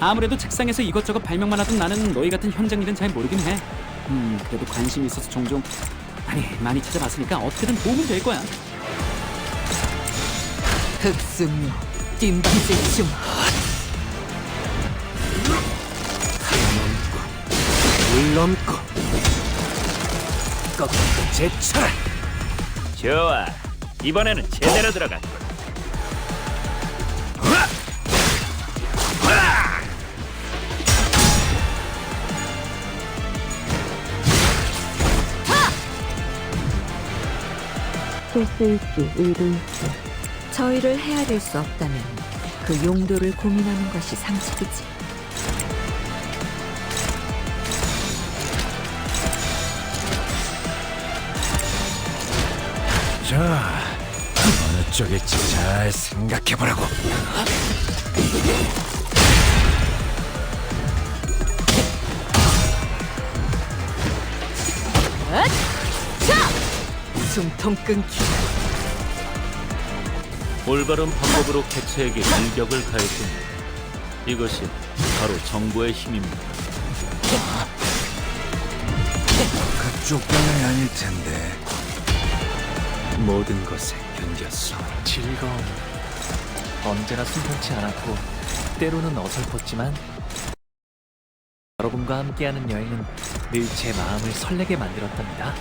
아무래도 책상에서 이것저것 발명만 하던 나는 너희 같은 현장 일은 잘 모르긴 해. 음, 그래도 관심이 있어서 종종 아니 많이 찾아봤으니까 어떻게든 도움은 될 거야. 흑승류 뒷방질춤 물 넘고 꺾고 제쳐라 좋아. 이번에는 제대로 들어갔군. 실수일지 의도일지 저희를 헤아릴 수 없다면 그 용도를 고민하는 것이 상책이지. 자 어느 쪽일지 잘 생각해보라고 숨통 끊기 올바른 방법으로 개체에게 일격을 가했군요. 이것이 바로 정보의 힘입니다. 그쪽 방향이 아닐 텐데 모든 것에 견뎠어 즐거움 언제나 순탄치 않았고 때로는 어설펐지만 여러분과 함께하는 여행은 늘 제 마음을 설레게 만들었답니다.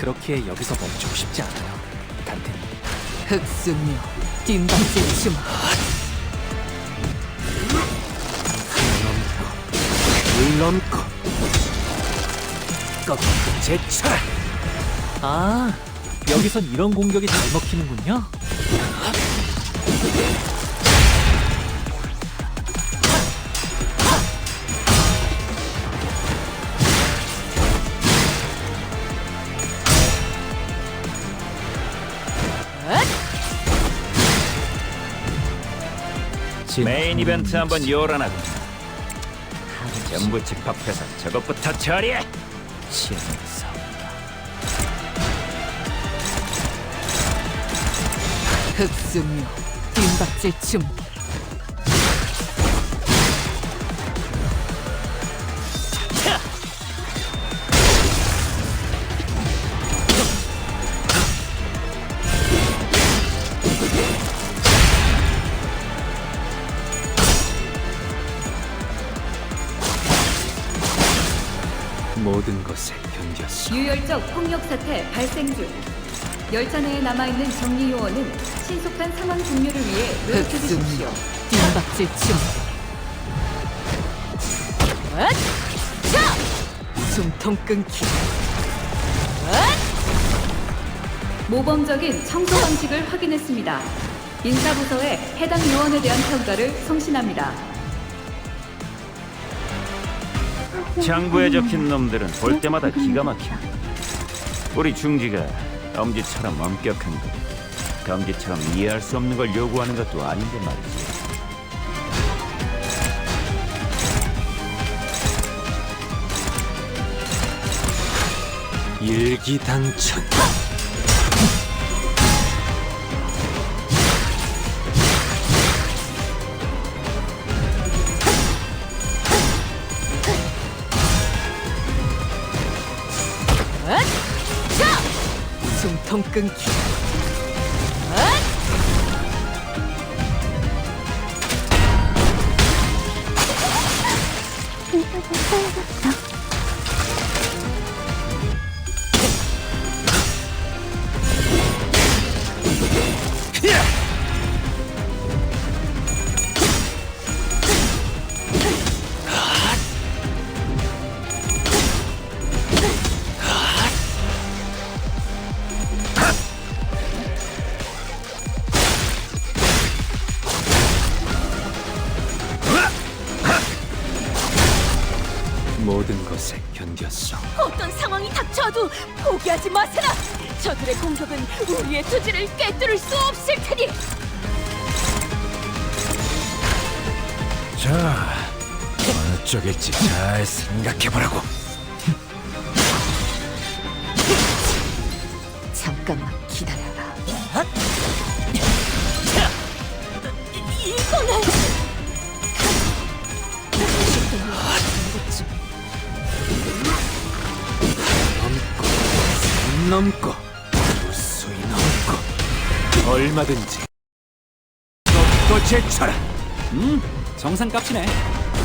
그렇게 여기서 멈추고 싶지 않아요, 단테님. 흑승류 뒷방질 춤 물 넘고 꺾고 제쳐라 아, 여기선 이런 공격이 잘 먹히는군요. 메인 이벤트 한번 요란하고. 전부 집합해서 저것부터 처리해. 치안에서. 흑승류 뒷박질 춤 것에 견뎠어 유혈적 폭력 사태 발생 중. 열차 내에 남아있는 정리 요원은 신속한 상황 종료를 위해 노력해 주십시오. 뒷박질춤 숨통 끊기 모범적인 청소 방식을 확인했습니다. 인사부서에 해당 요원에 대한 평가를 송신합니다. 장부에 적힌 놈들은 볼 때마다 기가 막혀. 우리 중지가 엄지처럼 엄격한 것, 검지처럼 이해할 수 없는 걸 요구하는 것도 아닌데 말이지. 일기당천 숨통 끊기 모든 것에 견뎠어 어떤 상황이 닥쳐도 포기하지 마세라. 저들의 공격은 우리의 투지를 꿰뚫을 수 없을 테니. 자 어느 쪽일지 잘 생각해보라고 잠깐만 기다려라 넘고 무수히 넘고 얼마든지 또 제쳐라 음, 정상값이네.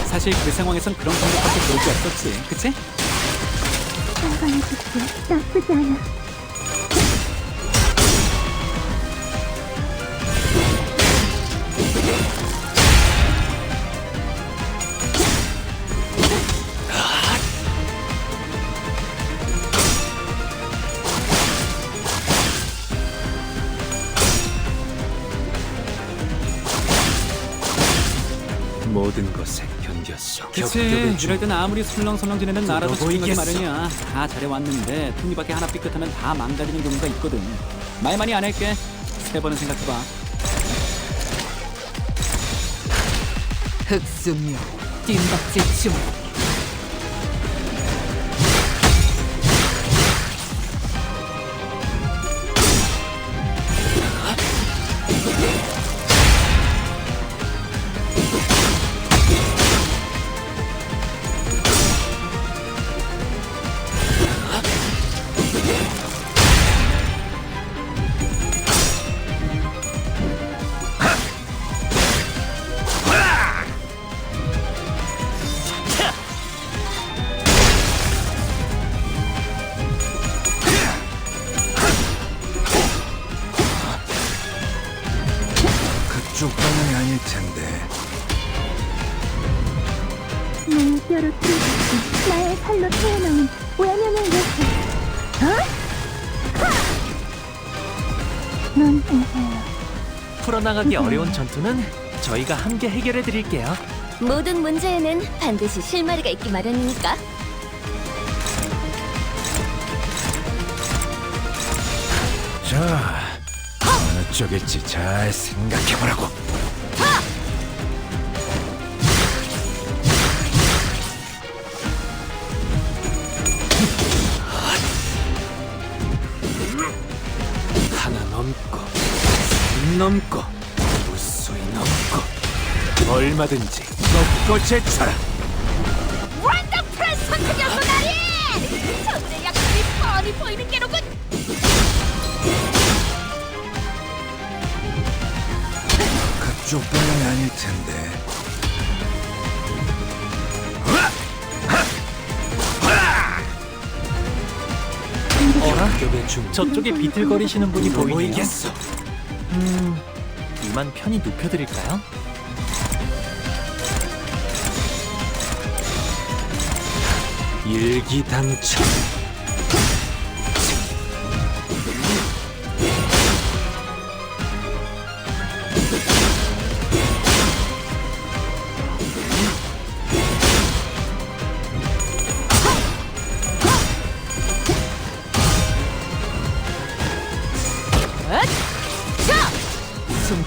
사실 그 상황에선 그런 공격밖에 보일 수 없었지, 그치? 한방에 죽기 나쁘지 않아. 모든 것에 견뎠어 그치, 이럴 땐 아무리 설렁설렁 지내는 나라도 적응하기 보이겠어. 마련이야. 다 잘해왔는데 톱니바퀴 하나 삐끗하면 다 망가지는 경우가 있거든. 말 많이 안 할게. 세 번은 생각해봐. 흑수묘 뜀박질 중그 뼈로 뚫고 나의 살로 태어나온 외면의 요소. 어? 하! 넌 이제야. 풀어나가기 어려운 전투는 저희가 함께 해결해 드릴게요. 모든 문제에는 반드시 실마리가 있기 마련이니까. 자 어느 쪽일지 잘 생각해보라고 둘 넘고 무수히 넘고 얼마든지 먹고 제쳐라 원더풀 선택이었어 나리! 저들의 약점이 뻔히 보이는 게로군! 그쪽 방향이 아닐 텐데 어라? 저쪽에 비틀거리시는 분이 보이네요. 보이겠어 음, 이만 편히 눕혀드릴까요? 일기당천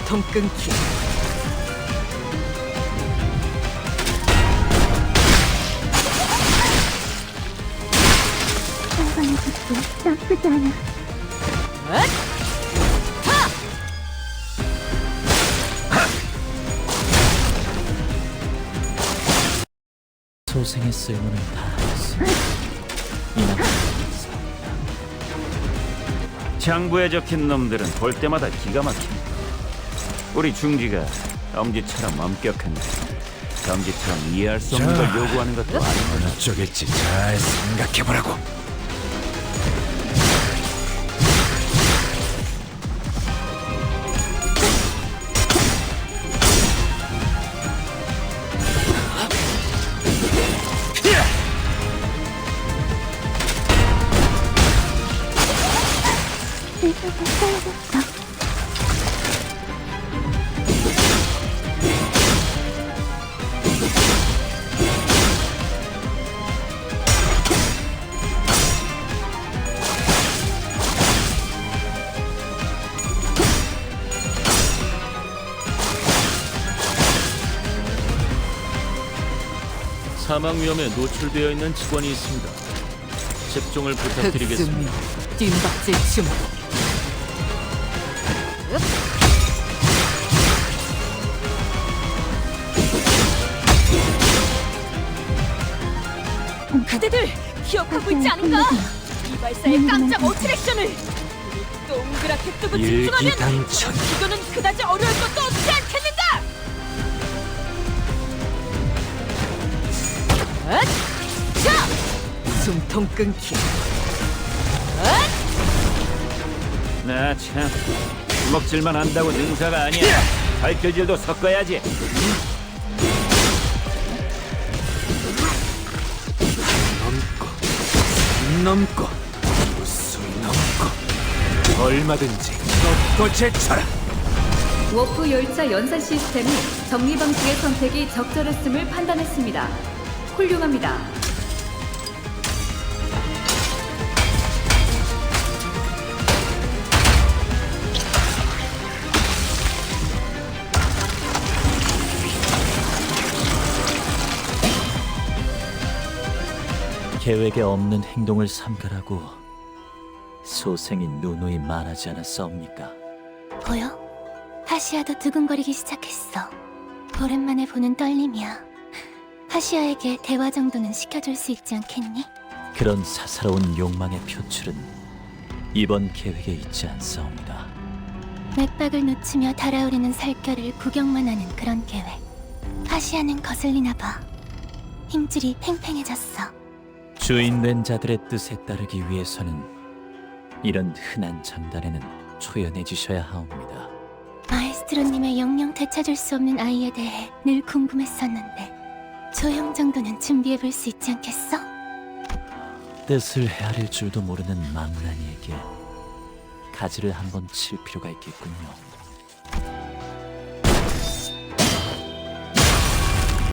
숨통 끊기 나쁘지 않아. 소생의 쓸모는 다 했어. 이만 장부에 적힌 놈들은 볼 때마다 기가 막힙니다. 우리 중지가 엄지처럼 엄격한데 엄지처럼 이해할 수 없는 자. 걸 요구하는 것도 아닌 어느 쪽일지 잘 생각해보라고. 사망 위험에 노출되어 있는 직원이 있습니다. 집중을 부탁드리겠습니다. 그대들 기억하고 있지 않은가? 발사의 깜짝 어트랙션을 동그랗게 뜨고 집중하면. 기도는 그다지 어려울 것도 숨통 끊기 나참 먹질만 한다고 능사가 아니야. 발길질도 섞어야지. 넘고 산 넘고 무수히 넘고 얼마든지 걷고 제쳐라 워프 열차 연산 시스템이 정리 방식의 선택이 적절했음을 판단했습니다. 훌륭합니다. 계획에 없는 행동을 삼가라고 소생이 누누이 말하지 않았사옵니까? 보여? 하시아도 두근거리기 시작했어. 오랜만에 보는 떨림이야. 하시아에게 대화 정도는 시켜줄 수 있지 않겠니? 그런 사사로운 욕망의 표출은 이번 계획에 있지 않사옵니다. 맥박을 놓치며 달아오르는 살결을 구경만 하는 그런 계획. 하시아는 거슬리나 봐. 힘줄이 팽팽해졌어. 주인된 자들의 뜻에 따르기 위해서는 이런 흔한 장단에는 초연해지셔야 하옵니다. 마에스트로님의 영영 되찾을 수 없는 아이에 대해 늘 궁금했었는데 조형 정도는 준비해 볼 수 있지 않겠어? 뜻을 헤아릴 줄도 모르는 망나니에게 가지를 한번 칠 필요가 있겠군요.